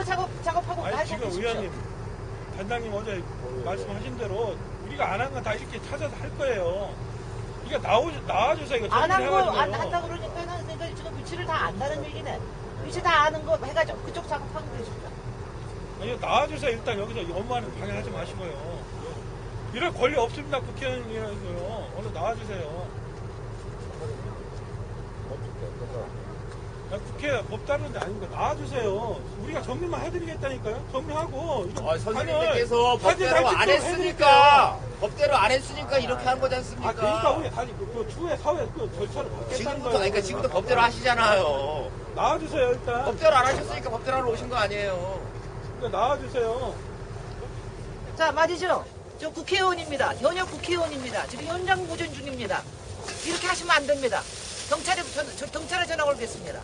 그거 작업 작업하고 아니 지금. 의원님 단장님 어제 말씀하신 대로 우리가 안 한 건 다 이렇게 찾아서 할 거예요. 이거 나오 나와줘서 이거 안한거 안. 한다 그러니까는 그러니까 지금 위치를 다 안다는 얘기네. 위치 다 아는 거 해가지고 그쪽 작업하면 되십니다. 아니 나와주세요. 일단 여기서 이 업무하는 방해하지 마시고요. 이럴 권리 없습니다. 국회의원이라서요. 얼른 나와주세요. 야, 국회 법 다루는 데 아닌 거 나와주세요. 우리가 정리만 해드리겠다니까요. 정리하고. 이거 아, 선생님께서 법대로 안 했으니까 법대로 안 했으니까 이렇게 한 거지 아, 않습니까? 그러니까 우리 다시 그, 그 추후에 사회 그 절차를 받겠다는 지금부터 거예요. 그러니까 지금부터 법대로 하시잖아요. 나와주세요 일단. 법대로 안 하셨으니까 법대로 하러 오신 거 아니에요. 그러니까 나와주세요. 자 맞으죠? 저 국회의원입니다. 현역 국회의원입니다. 지금 현장 보존 중입니다. 이렇게 하시면 안 됩니다. 경찰에 전, 저, 경찰에 전화 걸겠습니다.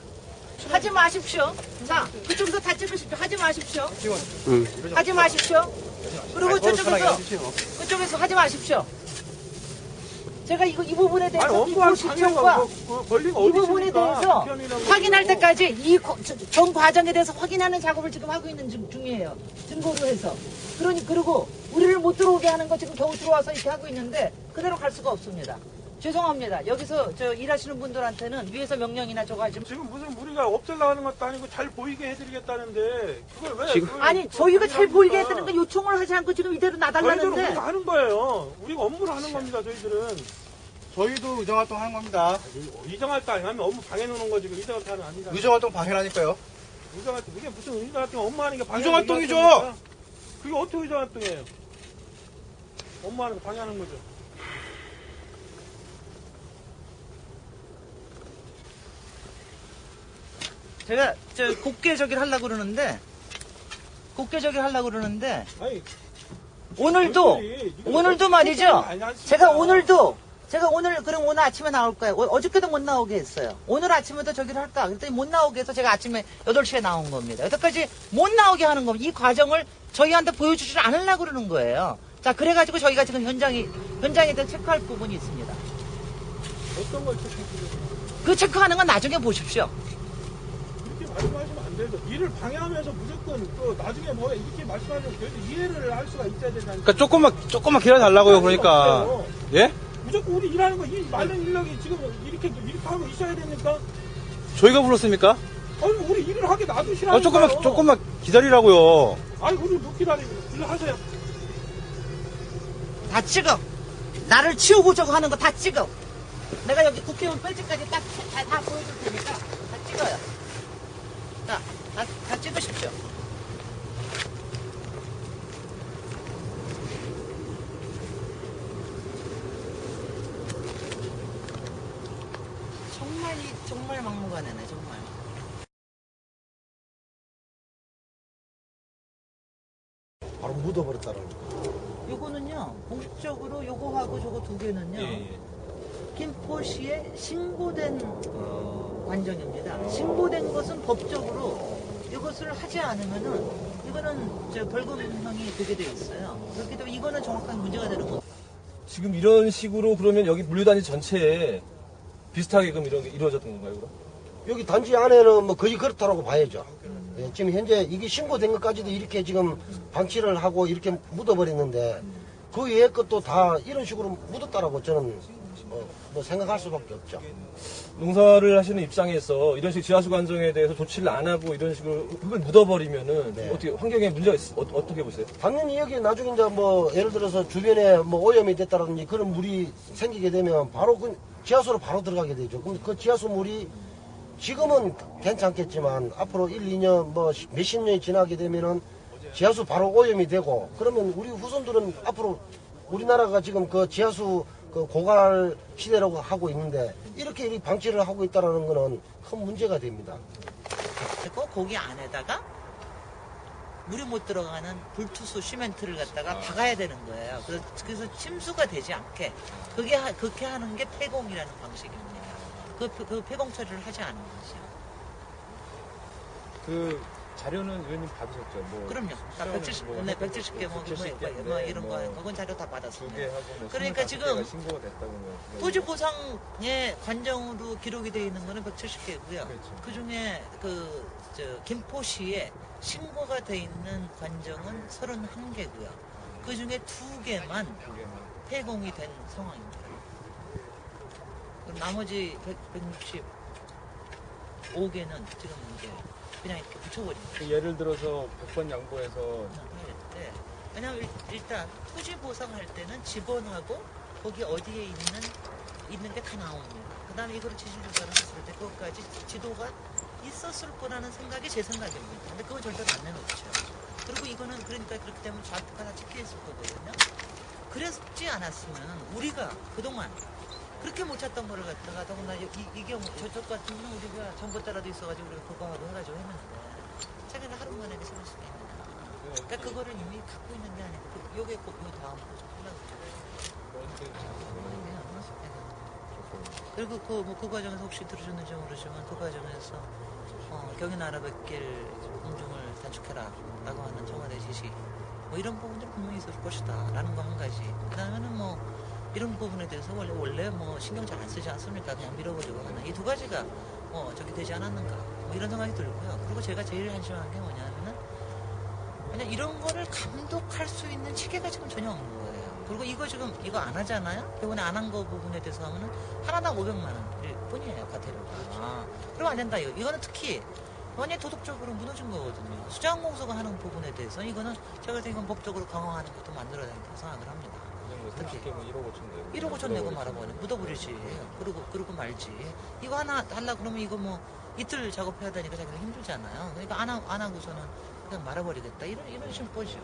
하지 마십시오. 자 그쪽에서 다 찍으십시오. 하지 마십시오. 하지 마십시오. 그리고 저쪽에서 그쪽에서 하지 마십시오. 제가 이거 이 부분에 대해서 아니 업무할 이부 시청과 방해가 권리가 이 부분에? 대해서 확인할. 때까지 이 거- 저- 전 과정에 대해서 확인하는 작업을 지금 하고 있는 중, 중이에요. 증거로 해서. 그러니 그리고 우리를 못 들어오게 하는 거 지금 겨우 들어와서 이렇게 하고 있는데 그대로 갈 수가 없습니다. 죄송합니다. 여기서 저 일하시는 분들한테는 위에서 명령이나 저거 하지 지금 무슨 우리가 없애려고 하는 것도 아니고 잘 보이게 해드리겠다는데 그걸 왜 지금- 그걸 아니 또 저희가 잘 보이게? 했다는 거 요청을 하지 않고 지금 이대로 저희들은 나달라는데 우리가 하는 거예요. 우리가 업무를 하는 겁니다. 저희들은 저희도 의정활동 하는 겁니다. 때 아니면 업무 방해 놓는 거지. 그 의정할 때는 아니다. 의정활동 방해라니까요. 의정할 때 이게 무슨 의정할 때 업무 하는 게 방해? 의정활동이죠. 그게 어떻게 의정활동이에요? 업무하는 거 방해하는 거죠. 제가 저 곱게 저기를 하려고 그러는데 곱게 저기를 하려고 그러는데 아니 오늘도 오늘도 말이죠. 아니, 않습니까? 제가 오늘도 제가 오늘 그럼 오늘 아침에 나올까요? 어- 어저께도 못 나오게 했어요. 오늘 아침에도 저기를 할까? 그랬더니 못 나오게 해서 제가 아침에 8시에 나온 겁니다. 여태까지 못 나오게 하는 겁니다. 이 과정을 저희한테 보여주지 않으려고 그러는 거예요. 자, 그래가지고 저희가 지금 현장이, 현장에 대해 체크할 부분이 있습니다. 어떤 걸 체크해요? 그 체크하는 건 나중에 보십시오. 되죠. 일을 방해하면서 무조건 또 나중에 뭐 이렇게 말씀하시면 그래도 이해를 할 수가 있어야 않습니까? 그러니까 조금만 조금만 기다려달라고요. 그러니까 예? 무조건 우리 일하는 거, 이 말른 인력이 지금 이렇게, 이렇게 하고 있어야 됩니까? 저희가 불렀습니까? 아니, 우리 일을 하게 놔두시라고. 어, 조금만 조금만 기다리라고요. 아니, 우리 못 기다리고, 일을 하세요. 다 찍어. 나를 치우고 저거 하는 거 다 찍어. 내가 여기 국회의원 뺄지까지 딱 다 보여줄 테니까 다 찍어요. 찍으십시오. 정말 이 정말 막무가내네 정말. 바로 묻어버렸다는 거. 요거는요 공식적으로 요거하고 저거 두 개는요 예, 김포시에 신고된 어. 관정입니다. 신고된 것은 법적으로 이것을 하지 않으면은 이거는 저 벌금형이 되게 돼 있어요. 그렇기 때문에 이거는 정확하게 문제가 되는 거. 지금 이런 식으로 그러면 여기 물류단지 전체에 비슷하게 그럼 이런 게 이루어졌던 건가요, 그럼? 여기 단지 안에는 뭐 거의 그렇다라고 봐야죠. 예, 지금 현재 이게 신고된 것까지도 이렇게 지금 방치를 하고 이렇게 묻어버렸는데 그 외의 것도 다 이런 식으로 묻었다라고 저는 어, 뭐 생각할 수밖에 없죠. 농사를 하시는 입장에서 이런 식 지하수 관정에 대해서 조치를 안 하고 이런 식으로 흙을 묻어버리면은 네. 어떻게 환경에 문제가 있, 어, 어떻게 보세요? 당연히 여기 나중에 이제 뭐 예를 들어서 주변에 뭐 오염이 됐다든지 그런 물이 생기게 되면 바로 그 지하수로 바로 들어가게 되죠. 그럼 그 지하수 물이 지금은 괜찮겠지만 앞으로 1, 2년 뭐 몇십 년이 지나게 되면은 지하수 바로 오염이 되고 그러면 우리 후손들은 앞으로 우리나라가 지금 그 지하수 그 고갈 시대라고 하고 있는데 이렇게 이 방치를 하고 있다라는 거는 큰 문제가 됩니다. 그리고 거기 안에다가 물이 못 들어가는 불투수 시멘트를 갖다가 박아야 되는 거예요. 그래서, 그래서 침수가 되지 않게 그게 하- 그렇게 하는 게 폐공이라는 방식입니다. 그, 그 폐공 처리를 하지 않은 거죠. 그 자료는 의원님 받으셨죠? 뭐 그럼요. 다 170, 뭐 네, 해본 170개 뭐, 거, 뭐, 170개 뭐, 뭐 이런 뭐 거, 그건 자료 다 받았습니다. 뭐 그러니까 25개가 지금 됐다고 뭐 토지 보상의 관정으로 기록이 되어 있는 거는 170개고요. 그렇죠. 그 중에 그, 저, 김포시에 신고가 되어 있는 관정은 31개고요. 그 중에 두 개만 폐공이 된 상황입니다. 그럼 나머지 100, 165개는 지금 이제 그냥 이렇게 붙여버립니다. 그 예를 들어서 100번 양보해서 네. 왜냐면 일- 일단 토지 보상할 때는 집원하고 거기 어디에 있는 있는 게 다 나옵니다. 그다음에 이거를 지질 조사를 했을 때 그것까지 지도가 있었을 거라는 생각이 제 생각입니다. 근데 그건 절대로 안 내놓죠. 그리고 이거는 그러니까 그렇기 때문에 좌표가 다 찍혀 있을 거거든요. 그랬지 않았으면 우리가 그동안 그렇게 못 찾던 거를 갖다가 더구나 이, 이 경우 저쪽 같은 경우는 우리가 정보 따라도 있어가지고 우리가 그거 하고 해가지고 수가 있느냐. 그러니까 그거를 이미 갖고 있는 게 아니고 그- 요게 꼭 요 다음. 그리고 그, 뭐, 그 과정에서 혹시 들으셨는지 모르지만 그 과정에서 어, 경인 아라뱃길 공중을 단축해라 라고 하는 청와대 지시. 뭐 이런 부분들 분명히 있을 것이다 라는 거 한 가지. 그 다음에는 뭐 이런 부분에 대해서 원래 원래 뭐 신경 잘 안 쓰지 않습니까? 그냥 밀어버리고 하는 이 두 가지가 뭐 저기 되지 않았는가? 뭐 이런 생각이 들고요. 그리고 제가 제일 한심한 게 뭐냐면은 그냥 이런 거를 감독할 수 있는 체계가 지금 전혀 없는 거예요. 그리고 이거 지금 이거 안 하잖아요. 이번에 안 한 거 부분에 대해서 하면은 하나당 500만 원일 뿐이에요. 과태료가. 그럼 안 된다. 이거. 이거는 특히 완전히 도덕적으로 무너진 거거든요. 수자항공소가 하는 부분에 대해서 이거는 제가 이건 법적으로 강화하는 것도 만들어야 된다고 생각을 합니다. 뭐 특히. 30개 뭐 1억 5천 내고 1억 5천 내고 말아버려. 묻어버리지. 그러고, 그러고 말지. 이거 하나 달라 그러면 이거 뭐 이틀 작업해야 되니까 자기는 힘들잖아요. 그러니까 안, 하, 안 하고서는 그냥 말아버리겠다. 이런, 이런 심보죠.